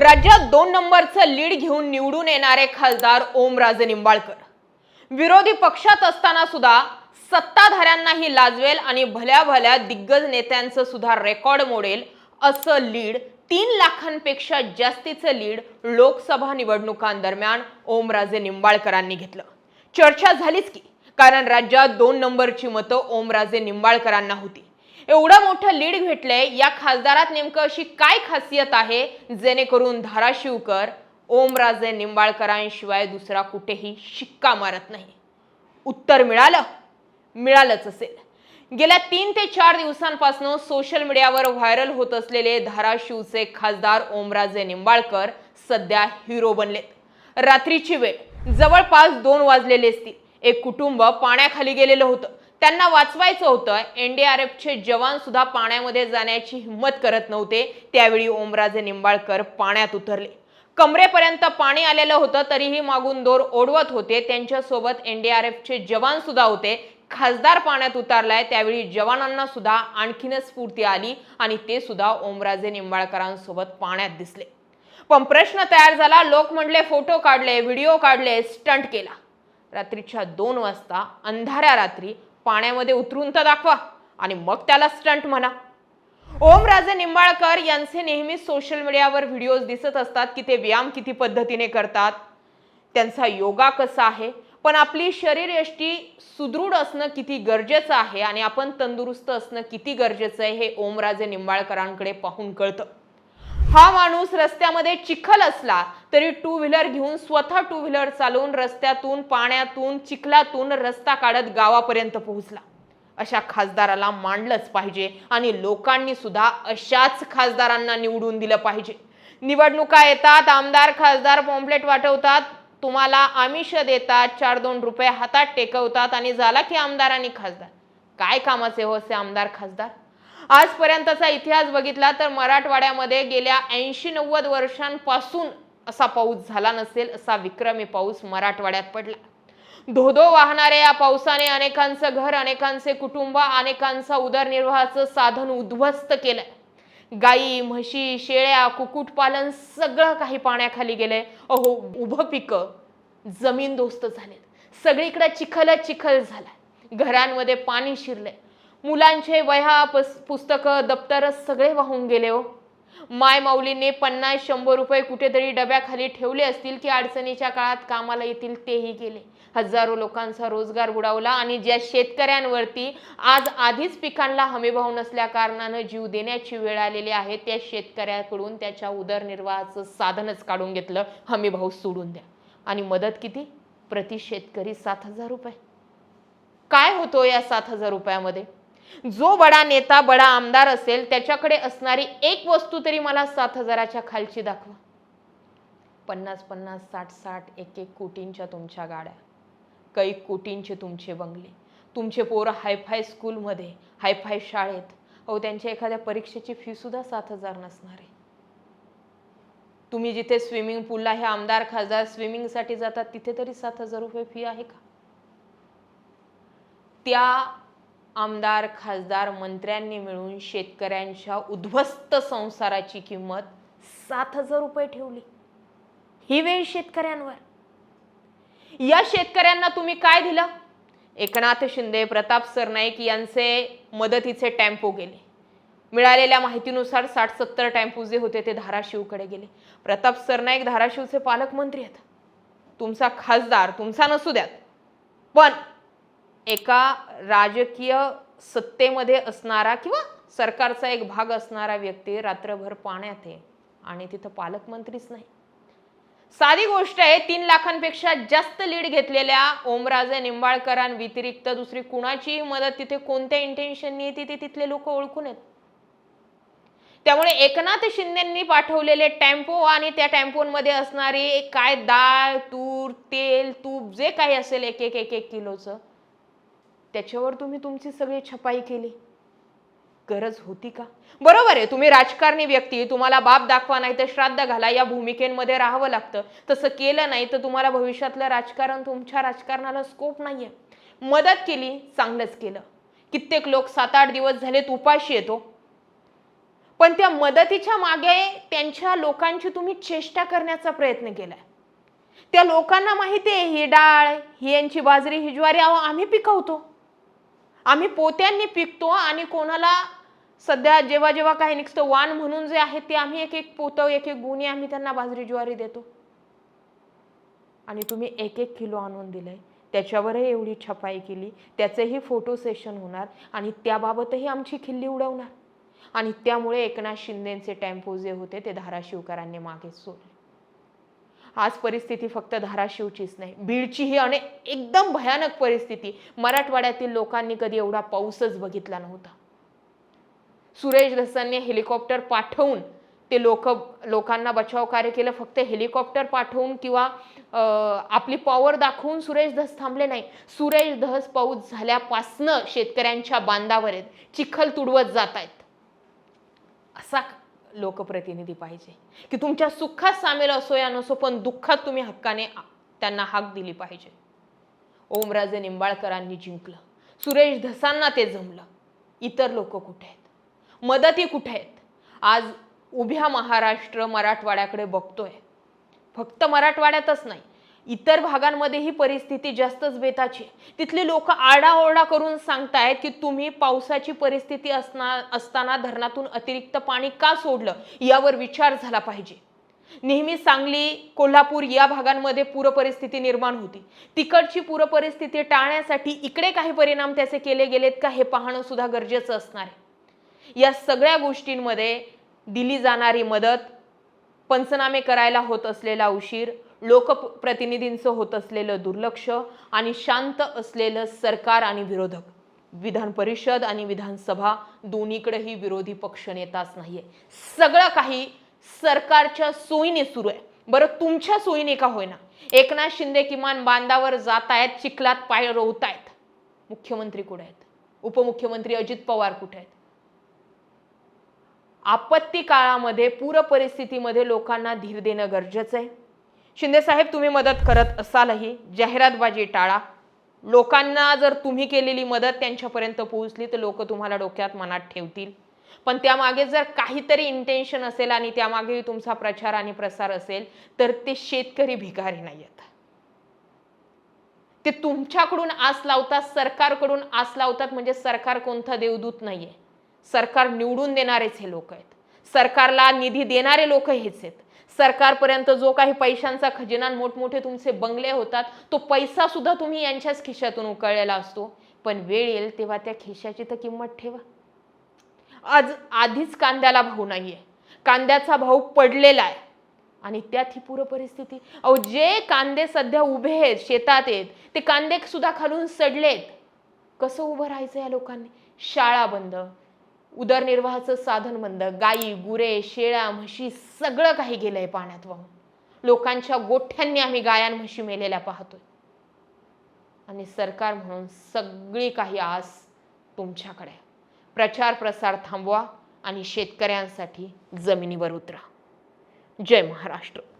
राज्यात दोन नंबरचं लीड घेऊन निवडून येणारे खासदार ओमराजे निंबाळकर. विरोधी पक्षात असताना सुद्धा सत्ताधाऱ्यांनाही लाजवेल आणि भल्या भल्या दिग्गज नेत्यांचं सुद्धा रेकॉर्ड मोडेल असं लीड तीन लाखांपेक्षा जास्तीचं लीड लोकसभा निवडणुकांदरम्यान ओमराजे निंबाळकरांनी घेतलं. चर्चा झालीच की कारण राज्यात दोन नंबरची मतं ओमराजे निंबाळकरांना होती. एवढं मोठं लीड भेटलंय या खासदारात नेमकं अशी काय खासियत आहे? जेणेकरून धाराशिवकर ओमराजे निंबाळकरांशिवाय दुसरा कुठेही शिक्का मारत नाही. उत्तर मिळालं? मिळालंच असेल. गेल्या तीन ते चार दिवसांपासून सोशल मीडियावर व्हायरल होत असलेले धाराशिवचे खासदार ओमराजे निंबाळकर सध्या हिरो बनलेत. रात्रीची वेळ जवळपास दोन वाजलेले असतील. एक कुटुंब पाण्याखाली गेलेलं होतं. त्यांना वाचवायचं होतं. एनडीआरएफचे जवान सुद्धा पाण्यामध्ये जाण्याची हिंमत करत नव्हते. त्यावेळी ओमराजे निंबाळकर पाण्यात उतरले. कमरेपर्यंत पाणी आलेलं होतं तरीही मागून दोर ओढवत होते. त्यांच्यासोबत एनडीआरएफचे जवान सुद्धा होते. खासदार पाण्यात उतारलाय. त्यावेळी जवानांना सुद्धा आणखीनच स्फूर्ती आली आणि ते सुद्धा ओमराजे निंबाळकरांसोबत पाण्यात दिसले. पण प्रश्न तयार झाला. लोक म्हणले फोटो काढले व्हिडिओ काढले स्टंट केला. रात्रीच्या दोन वाजता अंधाऱ्या रात्री पाण्यामध्ये उतरून तर दाखवा आणि मग त्याला स्टंट म्हणा. ओमराजे निंबाळकर यांचे नेहमी सोशल मीडियावर व्हिडिओज दिसत असतात की ते व्यायाम किती पद्धतीने करतात. त्यांचा योगा कसा आहे? पण आपली शरीरयष्टी सुदृढ असणं किती गरजेचं आहे आणि आपण तंदुरुस्त असणं किती गरजेचं आहे हे ओमराजे निंबाळकरांकडे पाहून कळतं. हा माणूस रस्त्यामध्ये चिखल असला तरी टू व्हीलर घेऊन स्वतः टू व्हीलर चालवून रस्त्यातून पाण्यातून चिखलातून रस्ता काढत गावापर्यंत पोहोचला. अशा खासदाराला मांडलंच पाहिजे आणि लोकांनी सुद्धा अशाच खासदारांना निवडून दिलं पाहिजे. निवडणुका येतात आमदार खासदार पॉम्पलेट वाटवतात तुम्हाला आमिष देतात चार दोन रुपये हातात टेकवतात आणि झाला की आमदार आणि खासदार. काय कामाचे हो असे आमदार खासदार? आजपर्यंतचा इतिहास बघितला तर मराठवाड्यामध्ये गेल्या ऐंशी नव्वद वर्षांपासून असा पाऊस झाला नसेल असा विक्रमी पाऊस मराठवाड्यात पडला. धोधो वाहणाऱ्या या पावसाने अनेकांचं घर अनेकांचे कुटुंब अनेकांचा उदरनिर्वाहाचं साधन उद्ध्वस्त केलंय. गाई म्हशी शेळ्या कुक्कुटपालन सगळं काही पाण्याखाली गेलंय. अहो उभं पिकं जमीन दोस्त झालेत. सगळीकडे चिखलच चिखल झालाय. घरांमध्ये पाणी शिरलंय. मुलांचे वह्या पुस्तकं दप्तर सगळे वाहून गेले हो. माय माऊलीने पन्नास शंभर रुपये कुठेतरी डब्याखाली ठेवले असतील की अडचणीच्या काळात कामाला येतील तेही गेले. हजारो लोकांचा रोजगार बुडावला आणि ज्या शेतकऱ्यांवरती आज आधीच पिकांना हमीभाव नसल्या कारणानं जीव देण्याची वेळ आलेली आहे त्या शेतकऱ्याकडून त्याच्या उदरनिर्वाहाचं साधनच काढून घेतलं. हमीभाव सोडून द्या. आणि मदत किती? प्रति शेतकरी सात हजार रुपये. काय होतो या सात हजार रुपयामध्ये? जो बडा नेता बडा आमदार असेल त्याच्याकडे असणारी एक वस्तू तरी मला सात हजाराच्या खालची दाखवा. पन्नास पन्नास साठ साठ एक एक कोटींच्या तुमच्या गाड्या. कैक कोटींचे तुमचे बंगले. तुमचे पोरं हायफाय स्कूलमध्ये हायफाय शाळेत. अहो त्यांच्या एखाद्या परीक्षेची फी सुद्धा सात हजार नसणार. आहे तुम्ही जिथे स्विमिंग पूलला हे आमदार खासदार स्विमिंगसाठी जातात तिथे तरी सात हजार रुपये फी आहे का? त्या आमदार खासदार मंत्र्यांनी मिळून शेतकऱ्यांच्या उद्ध्वस्त संसाराची किंमत सात हजार रुपये ठेवली. ही वेळ शेतकऱ्यांवर. या शेतकऱ्यांना तुम्ही काय दिलं? एकनाथ शिंदे प्रताप सरनाईक यांचे मदतीचे टेम्पो गेले. मिळालेल्या माहितीनुसार साठ सत्तर टेम्पो जे होते ते धाराशिवकडे गेले. प्रताप सरनाईक धाराशिवचे पालकमंत्री आहेत. तुमचा खासदार तुमचा नसू द्यात. पण एका राजकीय सत्तेमध्ये असणारा किंवा सरकारचा एक भाग असणारा व्यक्ती रात्रभर पाण्यात आहे आणि तिथं पालकमंत्रीच नाही. साधी गोष्ट आहे तीन लाखांपेक्षा जास्त लीड घेतलेल्या ओमराजे निंबाळकरांव्यतिरिक्त दुसरी कुणाचीही मदत तिथे कोणत्या इंटेन्शननी येते ते तिथले लोक ओळखून येत. त्यामुळे एकनाथ शिंदेंनी पाठवलेले टेम्पो आणि त्या टेम्पोमध्ये असणारी काय डाळ तूर तेल तूप जे काही असेल एक एक एक एक किलोचं त्याच्यावर तुम्ही तुमची सगळी छपाई केली. गरज होती का? बरोबर आहे तुम्ही राजकारणी व्यक्ती तुम्हाला बाप दाखवा नाही तर श्राद्ध घाला या भूमिकेमध्ये राहावं लागतं. तसं केलं नाही तर तुम्हाला भविष्यातलं राजकारण तुमच्या राजकारणाला स्कोप नाहीये. मदत केली चांगलंच केलं. कित्येक लोक सात आठ दिवस झालेत उपाशी येतो. पण त्या मदतीच्या मागे त्यांच्या लोकांची तुम्ही चेष्टा करण्याचा प्रयत्न केलाय. त्या लोकांना माहिती आहे ही डाळ ही यांची बाजरी ही ज्वारी अहो आम्ही पिकवतो. आम्ही पोत्यांनी पिकतो आणि कोणाला सध्या जेव्हा जेव्हा काही निघतं वाण म्हणून जे आहे ते आम्ही एक एक पोतं एक एक गुणी आम्ही त्यांना बाजरी ज्वारी देतो. आणि तुम्ही एक एक किलो आणून दिलंय. त्याच्यावरही एवढी छपाई केली. त्याचेही फोटो सेशन होणार आणि त्याबाबतही आमची खिल्ली उडवणार. आणि त्यामुळे एकनाथ शिंदेचे टेम्पो जे होते ते धाराशिवकरांनी मागे सोडले. आज परिस्थिती फक्त धाराशिवचीच नाही. बीडची ही अनेक एकदम भयानक परिस्थिती. मराठवाड्यातील लोकांनी कधी एवढा पाऊसच बघितला नव्हता. सुरेश धसांनी हेलिकॉप्टर पाठवून ते लोक लोकांना बचाव कार्य केलं. फक्त हेलिकॉप्टर पाठवून किंवा आपली पॉवर दाखवून सुरेश धस थांबले नाही. सुरेश धस पाऊस झाल्यापासनं शेतकऱ्यांच्या बांधावर आहेत. चिखल तुडवत जात आहेत. असा लोकप्रतिनिधी पाहिजे. की तुमच्या सुखात सामील असो या नसो पण दुःखात तुम्ही हक्काने त्यांना हाक दिली पाहिजे. ओमराजे निंबाळकरांनी जिंकलं. सुरेश धसांना ते जमलं. इतर लोक कुठे आहेत? मदती कुठे आहेत? आज उभ्या महाराष्ट्र मराठवाड्याकडे बघतोय. फक्त मराठवाड्यातच नाही इतर भागांमध्ये ही परिस्थिती जास्तच बेताची तिथले लोक आरडाओरडा करून सांगतायत की तुम्ही पावसाची परिस्थिती असणार असताना धरणातून अतिरिक्त पाणी का सोडलं? यावर विचार झाला पाहिजे. नेहमी सांगली कोल्हापूर या भागांमध्ये पूरपरिस्थिती निर्माण होती. तिकडची पूरपरिस्थिती टाळण्यासाठी इकडे काही परिणाम त्याचे केले गेलेत का हे पाहणं सुद्धा गरजेचं असणार आहे. या सगळ्या गोष्टींमध्ये दिली जाणारी मदत पंचनामे करायला होत असलेला उशीर लोकप्रतिनिधींचं होत असलेलं दुर्लक्ष आणि शांत असलेलं सरकार आणि विरोधक. विधान परिषद आणि विधानसभा दोन्हीकडेही विरोधी पक्ष नेताच नाहीये. सगळं काही सरकारच्या सोयीने सुरू आहे. बरं तुमच्या सोयीने का होईना? एकनाथ शिंदे किमान बांधावर जात आहेत चिखलात पाय रोवतायत. मुख्यमंत्री कुठे आहेत? उपमुख्यमंत्री अजित पवार कुठे आहेत? आपत्ती काळामध्ये पूर परिस्थितीमध्ये लोकांना धीर देणं गरजेचं आहे. शिंदे साहेब तुम्ही मदत करत असालही. जाहिरातबाजी टाळा. लोकांना जर तुम्ही केलेली मदत त्यांच्यापर्यंत पोहोचली तर लोक तुम्हाला डोक्यात मनात ठेवतील. पण त्यामागे जर काहीतरी इंटेन्शन असेल आणि त्यामागेही तुमचा प्रचार आणि प्रसार असेल तर ते शेतकरी भिकारी नाही आहेत ते तुमच्याकडून आस लावतात सरकारकडून आस लावतात म्हणजे सरकार कोणता देवदूत नाहीये. सरकार निवडून देणारेच हे लोक आहेत. सरकारला निधी देणारे लोक हेच आहेत. सरकारपर्यंत जो काही पैशांचा खजिना मोठमोठे तुमचे बंगले होतात तो पैसा सुद्धा तुम्ही यांच्याच खिशातून उकळलेला असतो. पण वेळ येईल तेव्हा त्या खिशाची तर किंमत ठेवा. आज आधीच कांद्याला भाव नाहीये. कांद्याचा भाव पडलेला आहे. आणि त्यात ही पूर परिस्थिती. अहो जे कांदे सध्या उभे आहेत शेतात आहेत ते कांदे सुद्धा खालून सडलेत. कसं उभं राहायचं या लोकांनी? शाळा बंद उदरनिर्वाहाचं साधन बंद गायी गुरे शेळ्या म्हशी सगळं काही गेलंय पाण्यात वाहून. लोकांच्या गोठ्यांनी आम्ही गायां म्हशी मेलेल्या पाहतोय. आणि सरकार म्हणून सगळी काही आस तुमच्याकडे प्रचार प्रसार थांबवा आणि शेतकऱ्यांसाठी जमिनीवर उतरा. जय महाराष्ट्र.